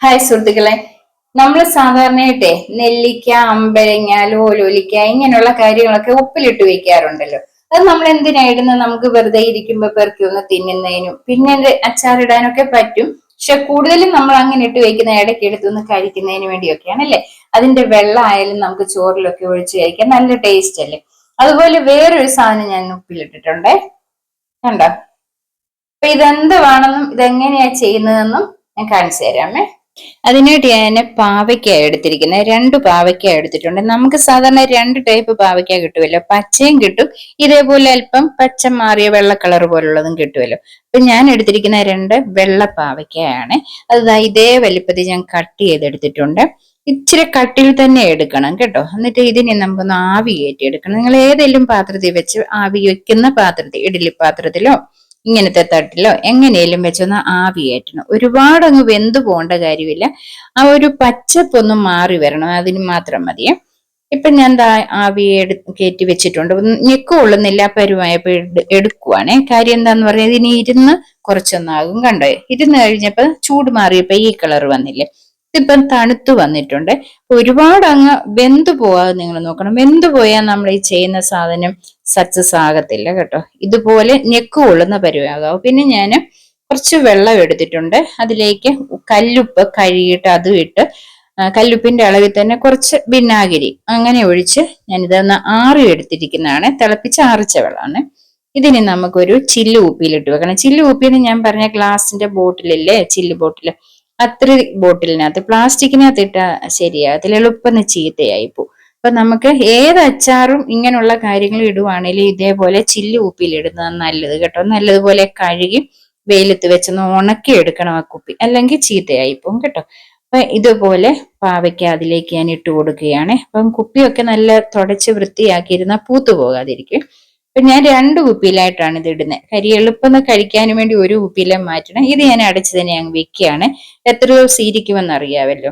Hi സുഹൃത്തുക്കളെ. നമ്മൾ സാധാരണയായിട്ടേ നെല്ലിക്ക അമ്പഴങ്ങ ലോലോലിക്ക ഇങ്ങനെയുള്ള കാര്യങ്ങളൊക്കെ ഉപ്പിലിട്ട് വെക്കാറുണ്ടല്ലോ. അത് നമ്മൾ എന്തിനായിരുന്നു നമുക്ക് വെറുതെ ഇരിക്കുമ്പോ പെറുക്കി ഒന്ന് തിന്നുന്നതിനും പിന്നെ അച്ചാറിടാനൊക്കെ പറ്റും. പക്ഷെ കൂടുതലും നമ്മൾ അങ്ങനെ ഇട്ട് വെക്കുന്ന ഇടയ്ക്ക് എടുത്തൊന്ന് കഴിക്കുന്നതിന് വേണ്ടിയൊക്കെയാണ് അല്ലേ? അതിന്റെ വെള്ളം ആയാലും നമുക്ക് ചോറിലൊക്കെ ഒഴിച്ച് കഴിക്കാൻ നല്ല ടേസ്റ്റ് അല്ലേ? അതുപോലെ വേറൊരു സാധനം ഞാൻ ഉപ്പിലിട്ടിട്ടുണ്ടേ. കണ്ടോ? അപ്പൊ ഇതെന്തുവാണെന്നും ഇതെങ്ങനെയാ ചെയ്യുന്നതെന്നും ഞാൻ കാണിച്ചു തരാമേ. അതിനായിട്ട് ഞാൻ പാവയ്ക്ക എടുത്തിരിക്കുന്നത് രണ്ട് പാവയ്ക്ക എടുത്തിട്ടുണ്ട്. നമുക്ക് സാധാരണ രണ്ട് ടൈപ്പ് പാവയ്ക്ക കിട്ടുമല്ലോ പച്ചയും കിട്ടും. ഇതേപോലെ അല്പം പച്ച മാറിയ വെള്ള കളർ പോലുള്ളതും കിട്ടുമല്ലോ അപ്പൊ ഞാൻ എടുത്തിരിക്കുന്ന രണ്ട് വെള്ള പാവയ്ക്കയാണ്. അത് ഇതേ വലിപ്പത്തിൽ ഞാൻ കട്ട് ചെയ്തെടുത്തിട്ടുണ്ട്. ഇച്ചിരി കട്ടിൽ തന്നെ എടുക്കണം കേട്ടോ. എന്നിട്ട് ഇതിനെ നമുക്കൊന്ന് ആവി കയറ്റി എടുക്കണം നിങ്ങൾ ഏതെങ്കിലും പാത്രത്തിൽ വെച്ച് ആവി വയ്ക്കുന്ന പാത്രത്തിൽ ഇഡലി പാത്രത്തിലോ ഇങ്ങനത്തെ തട്ടിലോ എങ്ങനെയും വെച്ചൊന്ന് ആവിയേറ്റണം. ഒരുപാട് അങ്ങ് വെന്തു പോകേണ്ട കാര്യമില്ല. ആ ഒരു പച്ചപ്പൊന്ന് മാറി വരണം. അതിന് മാത്രം മതിയേ ഇപ്പൊ ഞാൻ ആവി എടു കയറ്റി വെച്ചിട്ടുണ്ട്. ഞെക്കുകൊള്ളുന്നില്ല പരുവായപ്പോ എടുക്കുവാണേ. കാര്യം എന്താന്ന് പറഞ്ഞാൽ ഇതിന് ഇരുന്ന് കുറച്ചൊന്നാകും. കണ്ടോ? ഇരുന്ന് കഴിഞ്ഞപ്പോ ചൂട് മാറിയപ്പോ ഈ കളർ വന്നില്ലേ? ഇതിപ്പം തണുത്തു വന്നിട്ടുണ്ട്. ഒരുപാട് അങ്ങ് വെന്തു പോവാതെ നിങ്ങൾ നോക്കണം. വെന്തു പോയാൽ നമ്മൾ ഈ ചെയ്യുന്ന സാധനം സക്സസ് ആകത്തില്ല കേട്ടോ. ഇതുപോലെ ഞെക്ക് കൊള്ളുന്ന പരിവാകാവും പിന്നെ ഞാൻ കുറച്ച് വെള്ളം എടുത്തിട്ടുണ്ട്. അതിലേക്ക് കല്ലുപ്പ് കഴുകിയിട്ട് അതും ഇട്ട് കല്ലുപ്പിന്റെ അളവിൽ തന്നെ കുറച്ച് വിനാഗിരി അങ്ങനെ ഒഴിച്ച് ഞാൻ ഇതൊന്ന് ആറി എടുത്തിരിക്കുന്നതാണ്. തിളപ്പിച്ച് ആറിച്ച വെള്ളമാണ്. ഇതിന് നമുക്കൊരു ചില്ല് ഉപ്പിയിലിട്ട് വെക്കണം. ചില്ല് ഉപ്പിന്ന് ഞാൻ പറഞ്ഞ ഗ്ലാസിന്റെ ബോട്ടിലില്ലേ ചില്ല് ബോട്ടിൽ അത്ര ബോട്ടിലിനകത്ത് പ്ലാസ്റ്റിക്കിനകത്ത് ഇട്ടാൽ ശരിയാ. അതിൽ എളുപ്പം ചീത്തയായി പോകും അപ്പൊ നമുക്ക് ഏത് അച്ചാറും ഇങ്ങനെയുള്ള കാര്യങ്ങൾ ഇടുവാണെങ്കിലും ഇതേപോലെ ചില്ല് ഉപ്പിലിടുന്നത് നല്ലത് കേട്ടോ. നല്ലതുപോലെ കഴുകി വെയിലത്ത് വെച്ചൊന്ന് ഉണക്കി എടുക്കണം ആ കുപ്പി. അല്ലെങ്കിൽ ചീത്തയായി പോകും കേട്ടോ. അപ്പൊ ഇതുപോലെ പാവയ്ക്ക അതിലേക്ക് ഞാൻ ഇട്ട് കൊടുക്കുകയാണ്. അപ്പം കുപ്പിയൊക്കെ നല്ല തുടച്ച് വൃത്തിയാക്കിയിരുന്ന പൂത്തു പോകാതിരിക്കും. അപ്പൊ ഞാൻ രണ്ട് കുപ്പിയിലായിട്ടാണ് ഇത് ഇടുന്നത്. കരി എളുപ്പം കഴിക്കാനും വേണ്ടി ഒരു കുപ്പിയിലെ മാറ്റണം. ഇത് ഞാൻ അടച്ച് തന്നെ അങ്ങ് വെക്കുകയാണ്. എത്ര ദിവസം ഇരിക്കുമെന്ന് അറിയാമല്ലോ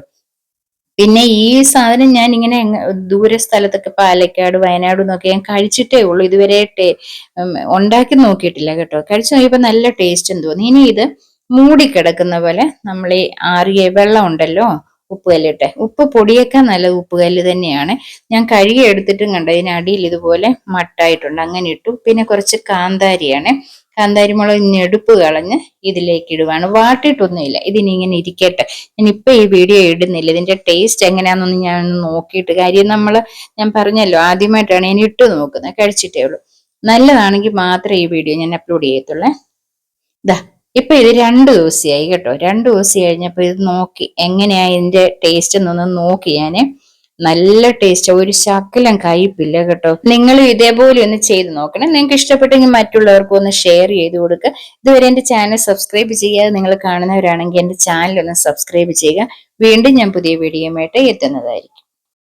പിന്നെ ഈ സാധനം ഞാൻ ഇങ്ങനെ ദൂര സ്ഥലത്തൊക്കെ പാലക്കാട് വയനാട് എന്നൊക്കെ ഞാൻ കഴിച്ചിട്ടേ ഉള്ളൂ. ഇതുവരെ ഉണ്ടാക്കി നോക്കിയിട്ടില്ല കേട്ടോ. കഴിച്ചു നോക്കിയപ്പോൾ നല്ല ടേസ്റ്റ് തോന്നി. ഇനി ഇത് മൂടിക്കിടക്കുന്ന പോലെ നമ്മൾ ഈ ആറിയ വെള്ളം ഉണ്ടല്ലോ ഉപ്പുകല്ലിട്ടെ. ഉപ്പ് പൊടിയേക്കാൾ നല്ലത് ഉപ്പുകല്ല് തന്നെയാണ്. ഞാൻ കഴുകി എടുത്തിട്ടും കണ്ടു അതിനടിയിൽ ഇതുപോലെ മട്ടായിട്ടുണ്ട്. അങ്ങനെ ഇട്ടു. പിന്നെ കുറച്ച് കാന്താരിയാണ്. കാന്താരി മുളക് ഞെടുപ്പ് കളഞ്ഞ് ഇതിലേക്ക് ഇടുവാണ്. വാട്ടിയിട്ടൊന്നുമില്ല ഇതിനിങ്ങനെ ഇരിക്കട്ടെ. ഞാൻ ഇപ്പൊ ഈ വീഡിയോ ഇടുന്നില്ല. ഇതിന്റെ ടേസ്റ്റ് എങ്ങനെയാണെന്നൊന്നും ഞാൻ നോക്കിയിട്ട് കാര്യം നമ്മൾ ഞാൻ പറഞ്ഞല്ലോ ആദ്യമായിട്ടാണ് ഞാൻ ഇട്ട് നോക്കുന്നത്. കഴിച്ചിട്ടേ ഉള്ളൂ. നല്ലതാണെങ്കിൽ മാത്രമേ ഈ വീഡിയോ ഞാൻ അപ്ലോഡ് ചെയ്യത്തുള്ളേ. ഇതാ ഇപ്പൊ ഇത് രണ്ട് ദിവസമായി കേട്ടോ. രണ്ട് ദിവസം കഴിഞ്ഞപ്പോ ഇത് നോക്കി. എങ്ങനെയാ ഇതിന്റെ ടേസ്റ്റ് എന്നൊന്ന് നോക്കി ഞാൻ. നല്ല ടേസ്റ്റ് ഒരു ശക്കലം കയ്പില്ല കേട്ടോ. നിങ്ങൾ ഇതേപോലെ ഒന്ന് ചെയ്ത് നോക്കണം. നിങ്ങൾക്ക് ഇഷ്ടപ്പെട്ടെങ്കിൽ മറ്റുള്ളവർക്കും ഒന്ന് ഷെയർ ചെയ്ത് കൊടുക്കുക. ഇതുവരെ എന്റെ ചാനൽ സബ്സ്ക്രൈബ് ചെയ്യാതെ നിങ്ങൾ കാണുന്നവരാണെങ്കിൽ എന്റെ ചാനൽ ഒന്ന് സബ്സ്ക്രൈബ് ചെയ്യുക. വീണ്ടും ഞാൻ പുതിയ വീഡിയോയുമായിട്ട് എത്തുന്നതായിരിക്കും.